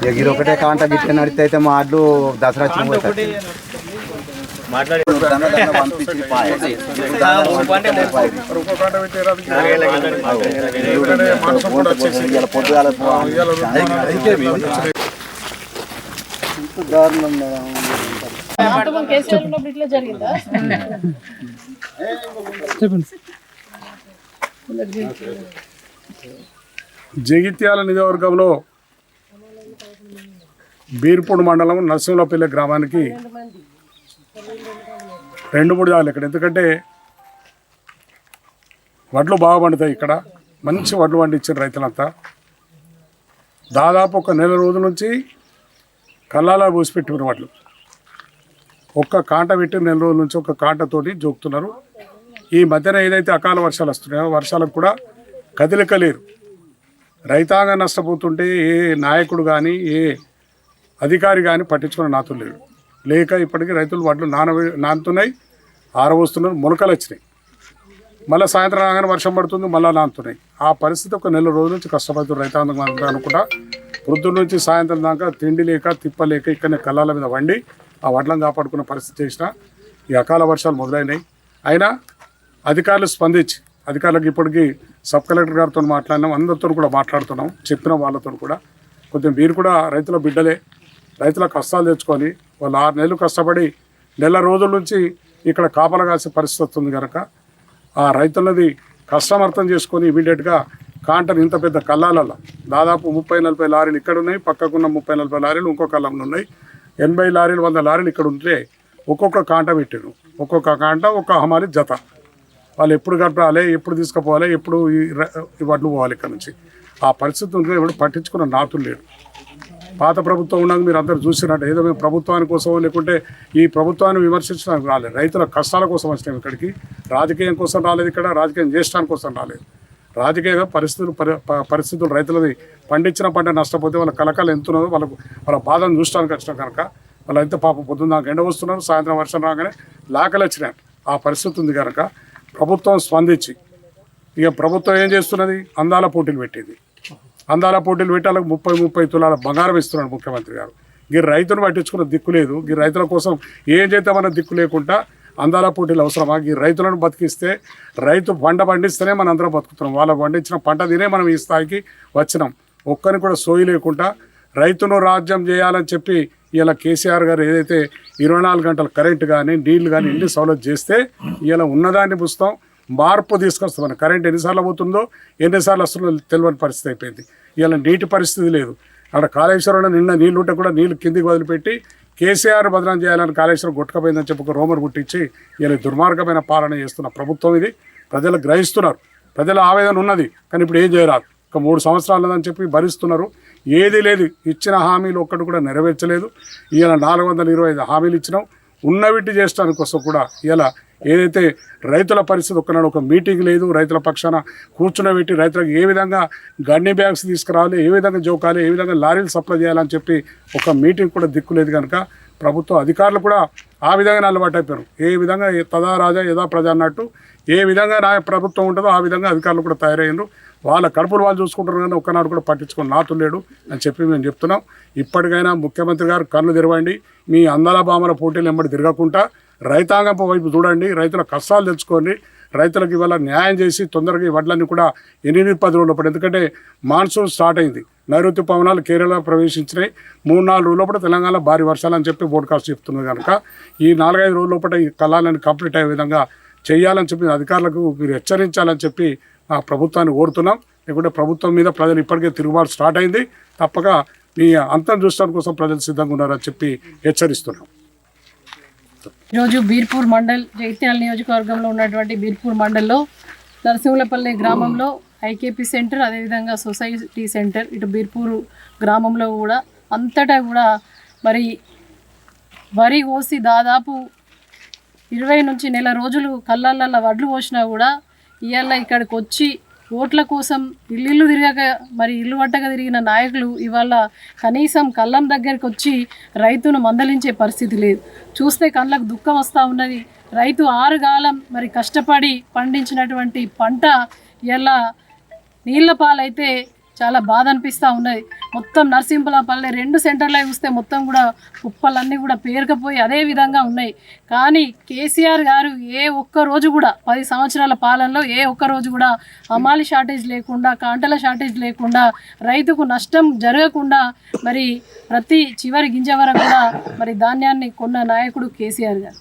ఇక ఇది ఒకటే కాంట నడితే అయితే మా ఆడ్లు దసరా చిన్నపోతాయి జగిత్యాల నియోజకవర్గంలో పాయ. ఇవాళ పొద్దుగాల కుటుంబం కేసీఆర్ ఉన్నప్పుడు ఇట్లా జరిగిందా జగిత్యాల నియోజకవర్గంలో బీర్పూడి మండలం నరసింహపల్లి గ్రామానికి రెండు మూడు జాలు ఇక్కడ. ఎందుకంటే వడ్లు బాగా పండుతాయి ఇక్కడ. మంచి వడ్లు పండించిన రైతులంతా. దాదాపు ఒక నెల రోజుల నుంచి కల్లాలా పోసిపెట్టిన వడ్లు. ఒక్క కాంట పెట్టి నెల రోజుల నుంచి ఒక కాంటతోటి జోకుతున్నారు. ఈ మధ్యన ఏదైతే అకాల వర్షాలు వస్తున్నాయో వర్షాలకు కూడా కదిలికలేరు. రైతాంగం నష్టపోతుంటే ఏ నాయకుడు కానీ ఏ అధికారి కానీ పట్టించుకునే నాతులు లేడు. లేక ఇప్పటికీ రైతులు వడ్లు నాన నానుతున్నాయి ఆరవస్తున్నారు మొలకలు వచ్చినాయి. మళ్ళీ సాయంత్రం రాగానే వర్షం పడుతుంది మళ్ళీ నానుతున్నాయి. ఆ పరిస్థితి ఒక నెల రోజుల నుంచి కష్టపడుతున్నారు రైతాంగం అనుకుంటా. వృద్ధుల నుంచి సాయంత్రం దాకా తిండి లేక తిప్పలేక ఇక్కడనే కళ్ళాల మీద వండి ఆ వడ్లను కాపాడుకున్న పరిస్థితి చేసిన ఈ అకాల వర్షాలు మొదలైనాయి. అయినా అధికారులు స్పందించి అధికారులకు ఇప్పటికీ సబ్ కలెక్టర్ గారితో మాట్లాడినాం అందరితో కూడా మాట్లాడుతున్నాం చెప్పిన వాళ్ళతో కూడా. కొంచెం మీరు కూడా రైతుల బిడ్డలే రైతుల కష్టాలు తెచ్చుకొని వాళ్ళు ఆరు నెలలు కష్టపడి నెల రోజుల నుంచి ఇక్కడ కాపలా కాసే పరిస్థితి వస్తుంది కనుక ఆ రైతులది కష్టం అర్థం చేసుకొని ఇమీడియట్గా కాంటర్ ఇంత పెద్ద కల్లాలలో దాదాపు ముప్పై నలభై లారీలు ఇక్కడ ఉన్నాయి పక్కకున్న ముప్పై నలభై లారీలు ఇంకో కళ్ళంలో ఉన్నాయి. ఎనభై లారీలు వంద లారీలు ఇక్కడ ఉంటే ఒక్కొక్క కాంట పెట్టారు. ఒక్కొక్క కాంట ఒక్క హమాలి జత. వాళ్ళు ఎప్పుడు కట్టాలి ఎప్పుడు తీసుకుపోవాలి ఎప్పుడు ఈ వడ్లు పోవాలి ఇక్కడ నుంచి. ఆ పరిస్థితి ఉంటే ఎవరు పట్టించుకున్న నాతులు లేడు. పాత ప్రభుత్వం ఉండగా మీరు అందరు చూసినట్టు ఏదో మేము ప్రభుత్వాని కోసం లేకుంటే ఈ ప్రభుత్వాన్ని విమర్శించడానికి రాలేదు. రైతుల కష్టాల కోసం వచ్చినాం ఇక్కడికి. రాజకీయం కోసం రాలేదు ఇక్కడ రాజకీయం చేయడానికి కోసం రాలేదు. రాజకీయంగా పరిస్థితులు పరి పరిస్థితులు రైతులది పండించిన పంట నష్టపోతే వాళ్ళ కలకాలు ఎంత ఉన్నదో వాళ్ళకు వాళ్ళ బాధను చూసడానికి వచ్చినాం కనుక వాళ్ళు ఎంత పాపం పొద్దున్న దాకా ఎండ వస్తున్నారు సాయంత్రం వర్షం రాగానే లాకలు వచ్చినాయి. ఆ పరిస్థితి ఉంది కనుక ప్రభుత్వం స్పందించి ఇక ప్రభుత్వం ఏం చేస్తున్నది? అందాల పోటీలు పెట్టింది. అందాల పోటీలు పెట్టి వాళ్ళకి ముప్పై ముప్పై తులాల బంగారం ఇస్తున్నాడు ముఖ్యమంత్రి గారు. గీ రైతును పట్టించుకున్న దిక్కు లేదు. గీ రైతుల కోసం ఏం చేద్దామన్న దిక్కు లేకుండా అందాల పోటీలు అవసరమా? ఈ రైతులను బతికిస్తే రైతు పంట పండిస్తేనే మనం అందరం బతుకుతున్నాం. వాళ్ళు పండించిన పంట తినే మనం ఈ స్థాయికి వచ్చినాం. ఒక్కరిని కూడా సోయి లేకుండా రైతును రాజ్యం చేయాలని చెప్పి ఇలా కేసీఆర్ గారు ఏదైతే ఇరవై నాలుగు గంటల కరెంట్ కానీ నీళ్ళు కానీ ఇన్ని సౌలభ్యం చేస్తే ఇలా ఉన్నదాన్ని పుస్తాం. మార్పు తీసుకొస్తామని కరెంట్ ఎన్నిసార్లు పోతుందో ఎన్నిసార్లు వస్తుందో తెలియని పరిస్థితి అయిపోయింది. ఇలా నీటి పరిస్థితి లేదు. అక్కడ కాళేశ్వరంలో నిన్న నీళ్ళు ఉంటే కూడా నీళ్ళు కిందికి వదిలిపెట్టి కేసీఆర్ బదనం చేయాలని కాళేశ్వరం గుట్టకపోయిందని చెప్పి ఒక రోమర్ గుట్టించి ఇలా దుర్మార్గమైన పాలన చేస్తున్న ప్రభుత్వం ఇది. ప్రజలు గ్రహిస్తున్నారు. ప్రజల ఆవేదన ఉన్నది. కానీ ఇప్పుడు ఏం చేయరాదు. ఒక మూడు సంవత్సరాలు అని చెప్పి భరిస్తున్నారు. ఏది లేదు. ఇచ్చిన హామీలు ఒక్కటి కూడా నెరవేర్చలేదు. ఇలా నాలుగు వందల ఇరవై ఐదు హామీలు ఇచ్చినాం. ఉన్నవిటి చేసడానికి కోసం కూడా ఇలా ఏదైతే రైతుల పరిస్థితి ఒక్కనాడు ఒక మీటింగ్ లేదు రైతుల పక్షాన కూర్చునబెట్టి రైతులకు ఏ విధంగా గన్ని బ్యాగ్స్ తీసుకురావాలి ఏ విధంగా జోకాలి ఏ విధంగా లారీలు సప్లై చేయాలని చెప్పి ఒక మీటింగ్ కూడా దిక్కు లేదు కనుక ప్రభుత్వ అధికారులు కూడా ఆ విధంగా అలవాటు అయిపోయారు. ఏ విధంగా తదా రాజా యథా ప్రజ అన్నట్టు ఏ విధంగా నా ప్రభుత్వం ఉంటుందో ఆ విధంగా అధికారులు కూడా తయారయ్యారు వాళ్ళ కడుపులు వాళ్ళు చూసుకుంటారు కానీ ఒక్కనాడు కూడా పట్టించుకుని నాతో లేడు అని చెప్పి మేము చెప్తున్నాం. ఇప్పటికైనా ముఖ్యమంత్రి గారు కళ్ళు తెరవండి. మీ అందాల బామల పోటీలు వెంబడి తిరగకుండా రైతాంగం వైపు చూడండి. రైతుల కష్టాలు తెచ్చుకోండి రైతులకు ఇవాళ న్యాయం చేసి తొందరగా ఈ వడ్లన్నీ కూడా ఎనిమిది పది రోజుల పాటు ఎందుకంటే మాన్సూన్ స్టార్ట్ అయింది. నైరుతి పవనాలు కేరళ ప్రవేశించినాయి. మూడు నాలుగు రోజుల లోపల తెలంగాణ భారీ వర్షాలు అని చెప్పి బోర్డుకాస్ట్ చెప్తున్నది కనుక ఈ నాలుగైదు రోజుల లోపల ఈ కళాలను కంప్లీట్ అయ్యే విధంగా చేయాలని చెప్పి అధికారులకు మీరు హెచ్చరించాలని చెప్పి ప్రభుత్వాన్ని కోరుతున్నాం. లేకుంటే ప్రభుత్వం మీద ప్రజలు ఇప్పటికే తిరుగుబాటు స్టార్ట్ అయింది. తప్పక మీ అంతం చూడడానికి కోసం ప్రజలు సిద్ధంగా ఉన్నారని చెప్పి హెచ్చరిస్తున్నాం. ఈరోజు బీర్పూర్ మండల్ జగిత్యాల నియోజకవర్గంలో ఉన్నటువంటి బీర్పూర్ మండల్లో నరసింహులపల్లి గ్రామంలో ఐకేపీ సెంటర్ అదేవిధంగా సొసైటీ సెంటర్ ఇటు బీర్పూర్ గ్రామంలో కూడా అంతటా కూడా మరి వరి కోసి దాదాపు ఇరవై నుంచి నెల రోజులు కళ్ళల్లో వడ్లు పోసినా కూడా ఇవాళ ఇక్కడికి వచ్చి ఓట్ల కోసం ఇల్లు తిరగక మరి ఇల్లు పట్టక తిరిగిన నాయకులు ఇవాళ కనీసం కళ్ళం దగ్గరికి వచ్చి రైతును మందలించే పరిస్థితి లేదు. చూస్తే కళ్ళకు దుఃఖం వస్తూ ఉన్నది. రైతు ఆరుగాలం మరి కష్టపడి పండించినటువంటి పంట ఇలా నీళ్ళ పాలైతే చాలా బాధ అనిపిస్తూ ఉన్నది. మొత్తం పల్లె రెండు సెంటర్లో చూస్తే మొత్తం కూడా కుప్పలన్నీ కూడా పేరుకపోయి అదే విధంగా ఉన్నాయి. కానీ కేసీఆర్ గారు ఏ ఒక్క రోజు కూడా పది సంవత్సరాల పాలనలో ఏ ఒక్క రోజు కూడా అమాలి షార్టేజ్ లేకుండా కాంటల షార్టేజ్ లేకుండా రైతుకు నష్టం జరగకుండా మరి ప్రతి చివరి గింజ వరకు కూడా మరి ధాన్యాన్ని కొన్న నాయకుడు కేసీఆర్ గారు.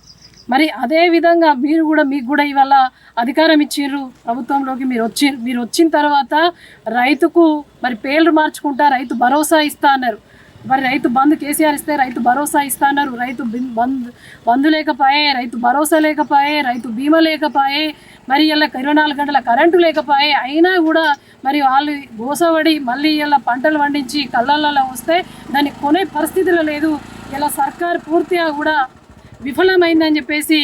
మరి అదే విధంగా మీరు కూడా మీకు కూడా ఇవాళ అధికారం ఇచ్చిర్రు. ప్రభుత్వంలోకి మీరు వచ్చి మీరు వచ్చిన తర్వాత రైతుకు మరి పేర్లు మార్చుకుంటా రైతు భరోసా ఇస్తా అన్నారు. మరి రైతు బంద్ కేసీఆర్ ఇస్తే రైతు భరోసా ఇస్తా అన్నారు. రైతు బంద్ బంధు బంధు లేకపోయే రైతు భరోసా లేకపోయే రైతు బీమా లేకపోయే మరి ఇలా ఇరవై నాలుగు గంటల కరెంటు లేకపోయే అయినా కూడా మరి వాళ్ళు గోసబడి మళ్ళీ ఇలా పంటలు పండించి కళ్ళల్లో వస్తే దాన్ని కొనే పరిస్థితిలో లేదు. ఇలా సర్కార్ పూర్తిగా కూడా విఫలమైందని చెప్పేసి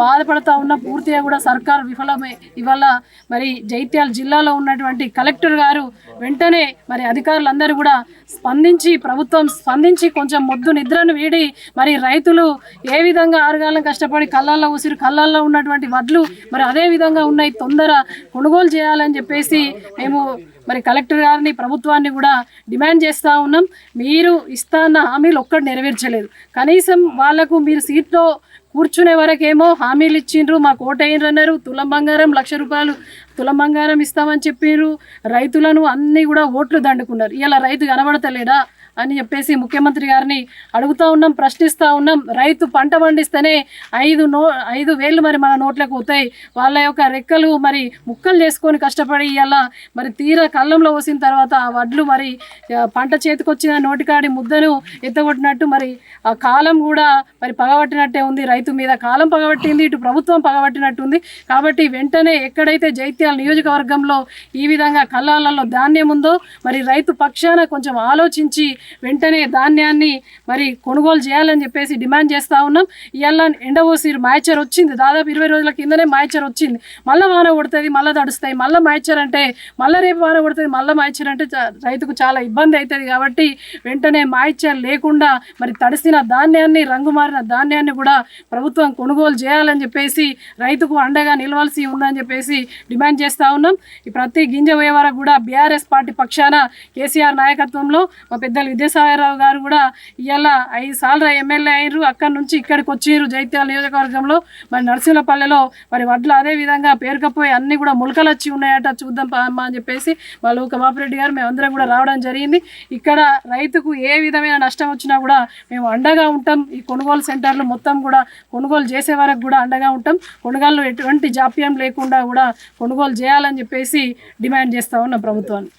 బాధపడతా ఉన్న పూర్తిగా కూడా సర్కార్ విఫలమై. ఇవాళ మరి జైత్యాల జిల్లాలో ఉన్నటువంటి కలెక్టర్ గారు వెంటనే మరి అధికారులందరూ కూడా స్పందించి ప్రభుత్వం స్పందించి కొంచెం మొద్దు నిద్రను వీడి మరి రైతులు ఏ విధంగా ఆరుగాలం కష్టపడి కళ్ళల్లో ఉసిరి కళ్ళల్లో ఉన్నటువంటి వడ్లు మరి అదే విధంగా ఉన్నాయి తొందర కొనుగోలు చేయాలని చెప్పేసి మేము మరి కలెక్టర్ గారిని ప్రభుత్వాన్ని కూడా డిమాండ్ చేస్తూ ఉన్నాం. మీరు ఇస్తా అన్న హామీలు ఒక్కటి నెరవేర్చలేదు. కనీసం వాళ్ళకు మీరు సీట్లో కూర్చునే వరకేమో హామీలు ఇచ్చిండ్రు మాకు ఓటేయండ్రు అన్నారు తులం బంగారం లక్ష రూపాయలు తులం బంగారం ఇస్తామని చెప్పారు రైతులను అన్నీ కూడా ఓట్లు దండుకున్నారు. ఇలా రైతు కనబడతలేడా? అని చెప్పేసి ముఖ్యమంత్రి గారిని అడుగుతా ఉన్నాం ప్రశ్నిస్తూ ఉన్నాం. రైతు పంట పండిస్తేనే ఐదు నో ఐదు వేలు మరి మన నోట్లకు పోతాయి వాళ్ళ యొక్క రెక్కలు మరి ముక్కలు చేసుకొని కష్టపడి ఇవాళ మరి తీరా కళ్ళంలో పోసిన తర్వాత ఆ వడ్లు మరి పంట చేతికొచ్చిన నోటికాడి ముద్దను ఎత్తగొట్టినట్టు మరి ఆ కాలం కూడా మరి పగబట్టినట్టే ఉంది. రైతు మీద కాలం పగబట్టింది ఇటు ప్రభుత్వం పగబట్టినట్టుంది. కాబట్టి వెంటనే ఎక్కడైతే జైత్యాల నియోజకవర్గంలో ఈ విధంగా కళ్ళాలలో ధాన్యం ఉందో మరి రైతు పక్షాన కొంచెం ఆలోచించి వెంటనే ధాన్యాన్ని మరి కొనుగోలు చేయాలని చెప్పేసి డిమాండ్ చేస్తూ ఉన్నాం. ఇవాళ ఎండవోసిరు మాయచర్ వచ్చింది. దాదాపు ఇరవై రోజుల కిందనే మాయచర్ వచ్చింది. మళ్ళీ వాన కొడుతుంది మళ్ళీ తడుస్తాయి మళ్ళీ మాయచర్ అంటే మళ్ళీ రేపు వాన కొడుతుంది మళ్ళీ మాయచర్ అంటే రైతుకు చాలా ఇబ్బంది అవుతుంది కాబట్టి వెంటనే మాయచర్ లేకుండా మరి తడిసిన ధాన్యాన్ని రంగు మారిన ధాన్యాన్ని కూడా ప్రభుత్వం కొనుగోలు చేయాలని చెప్పేసి రైతుకు అండగా నిలవాల్సి ఉందని చెప్పేసి డిమాండ్ చేస్తూ ఉన్నాం. ఈ ప్రతి గింజ పోయే వరకు కూడా బీఆర్ఎస్ పార్టీ పక్షాన కేసీఆర్ నాయకత్వంలో మా పెద్దలు విద్యాసాయిరావు గారు కూడా ఇవాళ ఐదు సార్లు ఎమ్మెల్యే అయ్యారు అక్కడి నుంచి ఇక్కడికి వచ్చిర్రు జైత్యాల నియోజకవర్గంలో. మరి నరసింహపల్లెలో మరి వడ్లు అదే విధంగా పేరుకపోయి అన్ని కూడా మొలకలు వచ్చి ఉన్నాయట చూద్దాం అమ్మ అని చెప్పేసి వాళ్ళు కమాపిరెడ్డి గారు మేమందరం కూడా రావడం జరిగింది. ఇక్కడ రైతుకు ఏ విధమైన నష్టం వచ్చినా కూడా మేము అండగా ఉంటాం. ఈ కొనుగోలు సెంటర్లు మొత్తం కూడా కొనుగోలు చేసే వరకు కూడా అండగా ఉంటాం. కొనుగోలు ఎటువంటి జాప్యం లేకుండా కూడా కొనుగోలు చేయాలని చెప్పేసి డిమాండ్ చేస్తా ఉన్నాం ప్రభుత్వాన్ని.